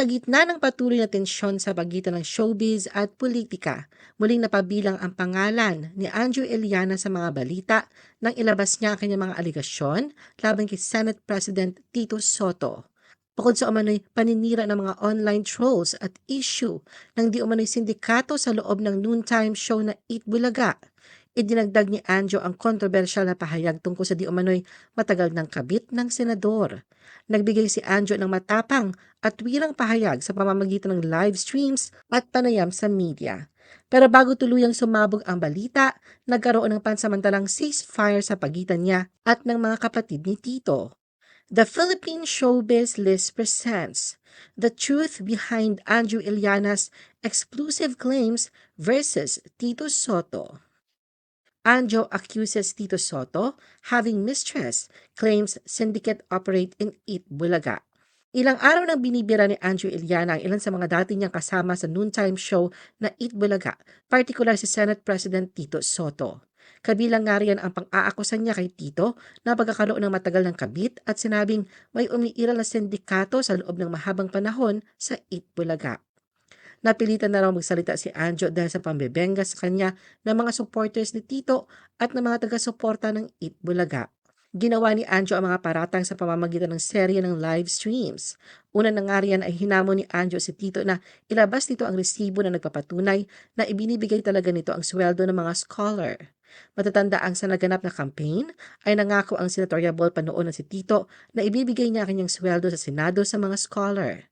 Sa gitna ng patuloy na tensyon sa pagitan ng showbiz at politika, muling napabilang ang pangalan ni Andrew Eliana sa mga balita nang ilabas niya ang kanyang mga aligasyon laban kay Senate President Tito Soto. Bukod sa umano'y paninira ng mga online trolls at issue ng di umano'y sindikato sa loob ng noontime show na Eat Bulaga, idinagdag ni Anjo ang kontrobersyal na pahayag tungkol sa di umano'y matagal ng kabit ng senador. Nagbigay si Anjo ng matapang at wirang pahayag sa pamamagitan ng live streams at panayam sa media. Pero bago tuluyang sumabog ang balita, nagkaroon ng pansamantalang ceasefire sa pagitan niya at ng mga kapatid ni Tito. The Philippine Showbiz List presents The Truth Behind Andrew Iliana's Exclusive Claims versus Tito Soto. Anjo accuses Tito Soto having mistress, claims syndicate operate in Eat Bulaga. Ilang araw nang binibira ni Andrew Iliana ang ilan sa mga dati niyang kasama sa noontime show na Eat Bulaga, partikular si Senate President Tito Soto. Kabilang nga riyan ang pang-aakusan niya kay Tito na pagkakaroon ng matagal ng kabit at sinabing may umiiral na sindikato sa loob ng mahabang panahon sa Eat Bulaga. Napilitan na raw magsalita si Anjo dahil sa pambebenga sa kanya ng mga supporters ni Tito at ng mga taga-suporta ng Eat Bulaga. Ginawa ni Anjo ang mga paratang sa pamamagitan ng serye ng live streams. Una na nga riyan ay hinamon ni Anjo si Tito na ilabas nito ang resibo na nagpapatunay na ibinibigay talaga nito ang sweldo ng mga scholar. Matatanda ang sa naganap na campaign ay nangako ang senatorial ball pa noon na si Tito na ibibigay niya kanyang sweldo sa Senado sa mga scholar.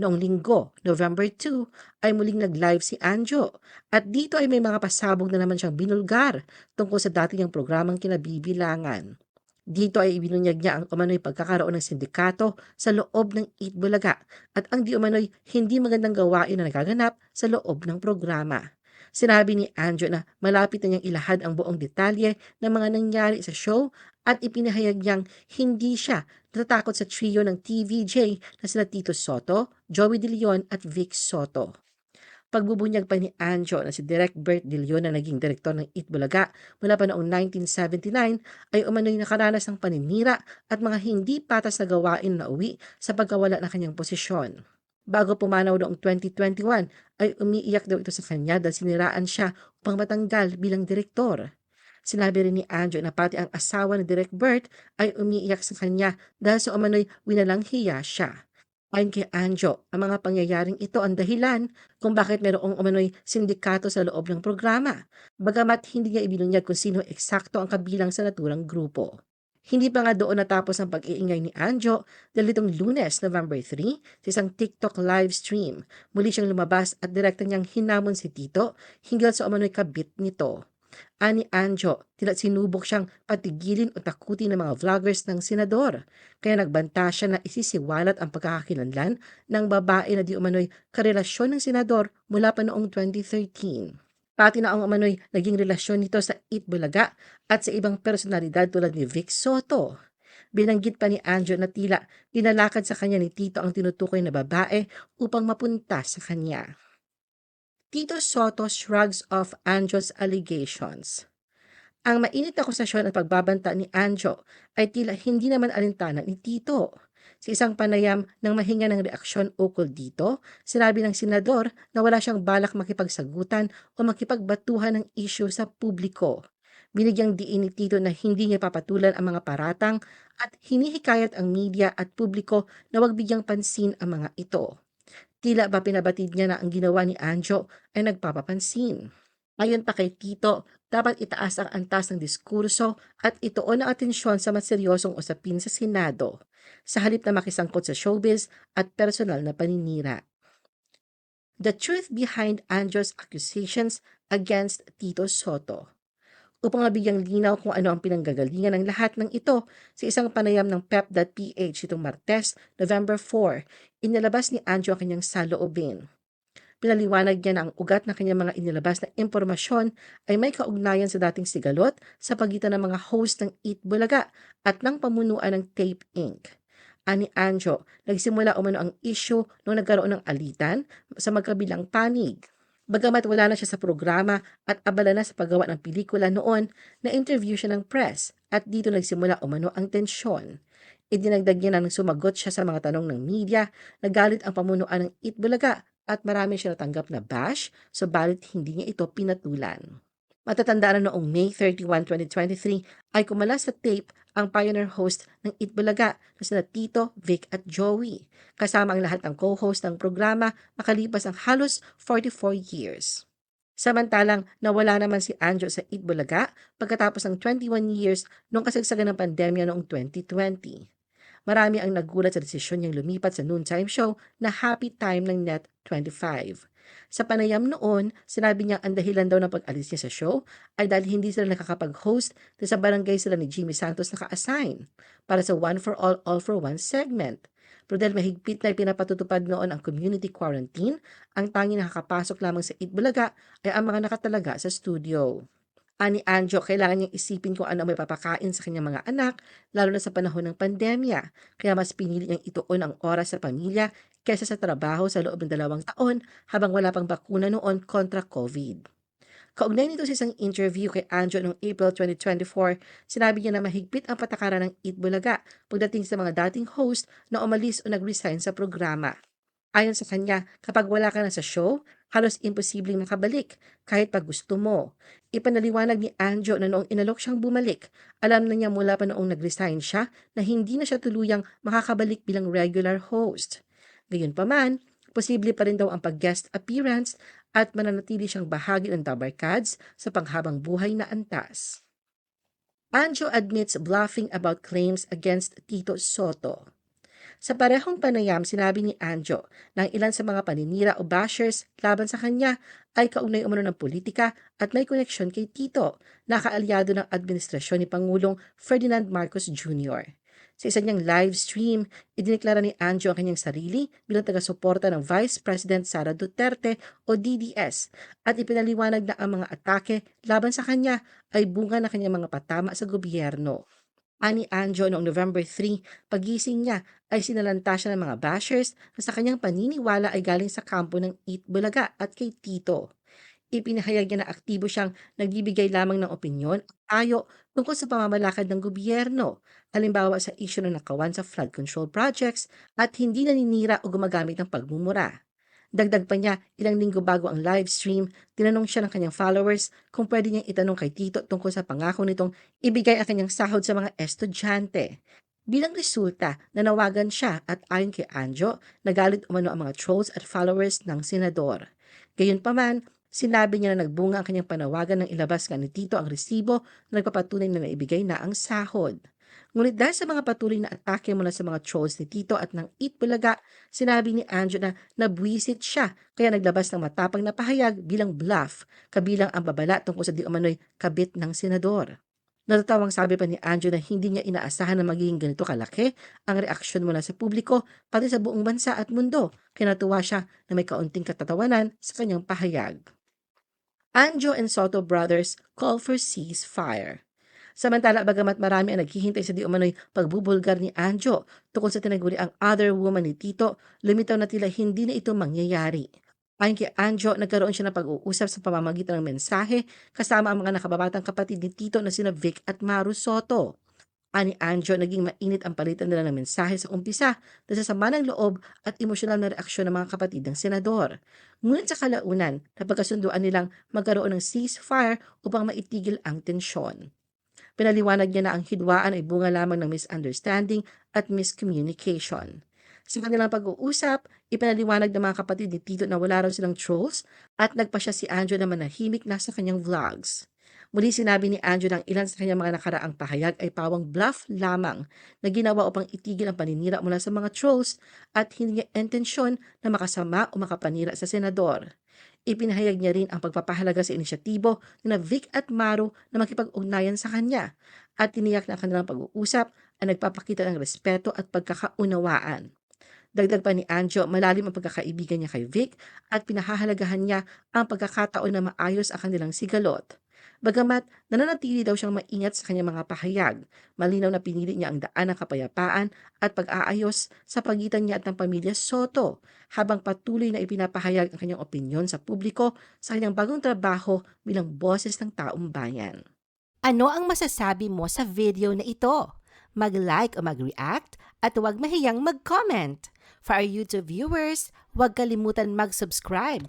Noong linggo, November 2, ay muling nag-live si Anjo at dito ay may mga pasabog na naman siyang binulgar tungkol sa dati niyang programang kinabibilangan. Dito ay ibinunyag niya ang umano'y pagkakaroon ng sindikato sa loob ng Eat Bulaga at ang di umano'y hindi magandang gawain na nagaganap sa loob ng programa. Sinabi ni Andrew na malapit na niyang ilahad ang buong detalye ng mga nangyari sa show at ipinahayag niyang hindi siya natatakot sa trio ng TVJ na sina Tito Soto, Joey De Leon at Vic Soto. Pagbubunyag pa ni Anjo na si Direk Bert De Leon na naging direktor ng Itbulaga mula pa noong 1979 ay umano'y nakaranas ng paninira at mga hindi patas na gawain na uwi sa pagkawala ng kanyang posisyon. Bago pumanaw noong 2021 ay umiiyak daw ito sa kanya dahil siniraan siya upang matanggal bilang direktor. Sinabi rin ni Anjo na pati ang asawa ni Direk Bert ay umiiyak sa kanya dahil sa umano'y winalang hiya siya. Ayon kay Anjo, ang mga pangyayaring ito ang dahilan kung bakit mayroong umano'y sindikato sa loob ng programa, bagamat hindi niya ibinunyag kung sino eksakto ang kabilang sa naturang grupo. Hindi pa nga doon natapos ang pag-iingay ni Anjo dahil itong lunes, November 3, sa isang TikTok live stream. Muli siyang lumabas at direkta niyang hinamon si Tito hinggil sa umano'y kabit nito. Ani Anjo, tila sinubok siyang patigilin o takutin ng mga vloggers ng senador. Kaya nagbanta siya na isisiwalat ang pagkakakilanlan ng babae na di umano'y karelasyon ng senador mula pa noong 2013. Pati na ang umano'y naging relasyon nito sa Itbulaga at sa ibang personalidad tulad ni Vic Soto. Binanggit pa ni Anjo na tila pinalakad sa kanya ni Tito ang tinutukoy na babae upang mapunta sa kanya. Tito Soto shrugs off Anjo's allegations. Ang mainit na akusasyon at pagbabanta ni Anjo ay tila hindi naman alintana ni Tito. Sa isang panayam ng mahinga ng reaksyon ukol dito, sinabi ng senador na wala siyang balak makipagsagutan o makipagbatuhan ng isyu sa publiko. Binigyang diin ni Tito na hindi niya papatulan ang mga paratang at hinihikayat ang media at publiko na wag bigyang pansin ang mga ito. Tila ba pinabatid niya na ang ginawa ni Anjo ay nagpapapansin. Ayon pa kay Tito, dapat itaas ang antas ng diskurso at ituon ang atensyon sa mas seryosong usapin sa Senado, sa halip na makisangkot sa showbiz at personal na paninira. The truth behind Anjo's accusations against Tito Soto upang mabigyang linaw kung ano ang pinanggagalingan ng lahat ng ito sa isang panayam ng pep.ph itong Martes, November 4, inilabas ni Anjo ang kanyang saloobin. Pinaliwanag niya na ang ugat ng kanyang mga inilabas na impormasyon ay may kaugnayan sa dating sigalot sa pagitan ng mga host ng Eat Bulaga at ng pamunuan ng Tape Inc. Ani Anjo, nagsimula umano ang issue nung nagkaroon ng alitan sa magkabilang panig. Bagamat wala na siya sa programa at abala na sa paggawa ng pelikula noon, na-interview siya ng press at dito nagsimula umano ang tensyon. Idinagdag niya na nang sumagot siya sa mga tanong ng media, nagalit ang pamunuan ng Itbulaga at marami siya natanggap na bash, subalit hindi niya ito pinatulan. Matatandaan na noong May 31, 2023 ay kumala sa tape ang pioneer host ng Itbulaga na sina Tito, Vic at Joey, kasama ang lahat ng co-host ng programa makalipas ang halos 44 years. Samantalang nawala naman si Anjo sa Itbulaga pagkatapos ng 21 years nung kasagsagan ng pandemya noong 2020. Marami ang nagulat sa desisyon niyang lumipat sa noontime show na Happy Time ng Net25. Sa panayam noon, sinabi niya ang dahilan daw ng pag-alis niya sa show ay dahil hindi sila nakakapag-host na sa barangay sila ni Jimmy Santos naka-assign para sa One for All, All for One segment. Pero dahil mahigpit na pinapatutupad noon ang community quarantine, ang tanging nakakapasok lamang sa Itbulaga ay ang mga nakatalaga sa studio. Ani Anjo, kailangan niyang isipin kung ano may papakain sa kanyang mga anak, lalo na sa panahon ng pandemya. Kaya mas pinili niyang ituon ang oras sa pamilya kaysa sa trabaho sa loob ng dalawang taon habang wala pang bakuna noon kontra COVID. Kaugnay nito sa isang interview kay Anjo noong April 2024, sinabi niya na mahigpit ang patakaran ng Itbulaga pagdating sa mga dating host na umalis o nag-resign sa programa. Ayon sa kanya, kapag wala ka na sa show, halos imposibleng makabalik kahit pag gusto mo. Ipanaliwanag ni Anjo na noong inalok siyang bumalik, alam na niya mula pa noong nag-resign siya na hindi na siya tuluyang makakabalik bilang regular host. Gayunpaman, posible pa rin daw ang pag-guest appearance at mananatili siyang bahagi ng Dabarkads sa panghabang buhay na antas. Anjo admits bluffing about claims against Tito Soto. Sa parehong panayam, sinabi ni Anjo na ang ilan sa mga paninira o bashers laban sa kanya ay kaunay umano ng politika at may koneksyon kay Tito, na kaalyado ng administrasyon ni Pangulong Ferdinand Marcos Jr. Sa isa niyang live stream, idineklara ni Anjo ang kanyang sarili bilang taga-suporta ng Vice President Sara Duterte o DDS at ipinaliwanag na ang mga atake laban sa kanya ay bunga ng kanyang mga patama sa gobyerno. Ani Anjo noong November 3, pagising niya ay sinalanta siya ng mga bashers na sa kanyang paniniwala ay galing sa kampo ng Eat Bulaga at kay Tito. Ipinahayag niya na aktibo siyang nagbibigay lamang ng opinyon at tayo tungkol sa pamamalakad ng gobyerno, halimbawa sa isyu ng nakawan sa flood control projects at hindi naninira o gumagamit ng pagmumura. Dagdag pa niya, ilang linggo bago ang live stream, tinanong siya ng kanyang followers kung pwede niyang itanong kay Tito tungkol sa pangako nitong ibigay ang kanyang sahod sa mga estudyante. Bilang resulta, nanawagan siya at ayon kay Anjo, nagalit umano ang mga trolls at followers ng senador. Gayunpaman, sinabi niya na nagbunga ang kanyang panawagan ng ilabas nga ni Tito ang resibo na nagpapatunay na naibigay na ang sahod. Ngunit dahil sa mga patuloy na atake mula sa mga trolls ni Tito at ng Itbulaga, sinabi ni Anjo na nabwisit siya kaya naglabas ng matapang na pahayag bilang bluff, kabilang ang babala tungkol sa di umano'y kabit ng senador. Natatawang sabi pa ni Anjo na hindi niya inaasahan na magiging ganito kalaki ang reaksyon mula sa publiko pati sa buong bansa at mundo. Kinatuwa siya na may kaunting katatawanan sa kanyang pahayag. Anjo and Soto brothers call for ceasefire. Samantala, bagamat marami ang naghihintay sa di umano'y pagbubulgar ni Anjo tungkol sa tinaguri ang other woman ni Tito, lumitaw na tila hindi na ito mangyayari. Ayon kay Anjo, nagkaroon siya ng pag-uusap sa pamamagitan ng mensahe kasama ang mga nakababatang kapatid ni Tito na sina Vic at Maru Soto. Ani Anjo, naging mainit ang palitan nila ng mensahe sa umpisa dahil sa sama ng loob at emosyonal na reaksyon ng mga kapatid ng senador. Ngunit sa kalaunan, napagkasunduan nilang magkaroon ng ceasefire upang maitigil ang tensyon. Pinaliwanag niya na ang hidwaan ay bunga lamang ng misunderstanding at miscommunication. Sa kanilang pag-uusap, ipinaliwanag ng mga kapatid ni Tito na wala raw silang trolls at nagpa siya si Anjo na manahimik na sa kanyang vlogs. Muli sinabi ni na ang ilan sa kanyang mga nakaraang pahayag ay pawang bluff lamang na ginawa upang itigil ang paninira mula sa mga trolls at hindi niya intensyon na makasama o makapanira sa senador. Ipinahayag niya rin ang pagpapahalaga sa inisyatibo na Vic at Maru na makipag-ugnayan sa kanya at tiniyak na ang kanilang pag-uusap ay nagpapakita ng respeto at pagkakaunawaan. Dagdag pa ni Anjo, malalim ang pagkakaibigan niya kay Vic at pinahahalagahan niya ang pagkakataon na maayos ang kanilang sigalot. Bagamat nananatili daw siyang maingat sa kanyang mga pahayag, malinaw na pinili niya ang daan ng kapayapaan at pag-aayos sa pagitan niya at ng pamilya Soto, habang patuloy na ipinapahayag ang kanyang opinyon sa publiko sa kanyang bagong trabaho bilang boses ng taong bayan. Ano ang masasabi mo sa video na ito? mag-like o mag-react, at huwag mahiyang mag-comment. For our YouTube viewers, huwag kalimutan mag-subscribe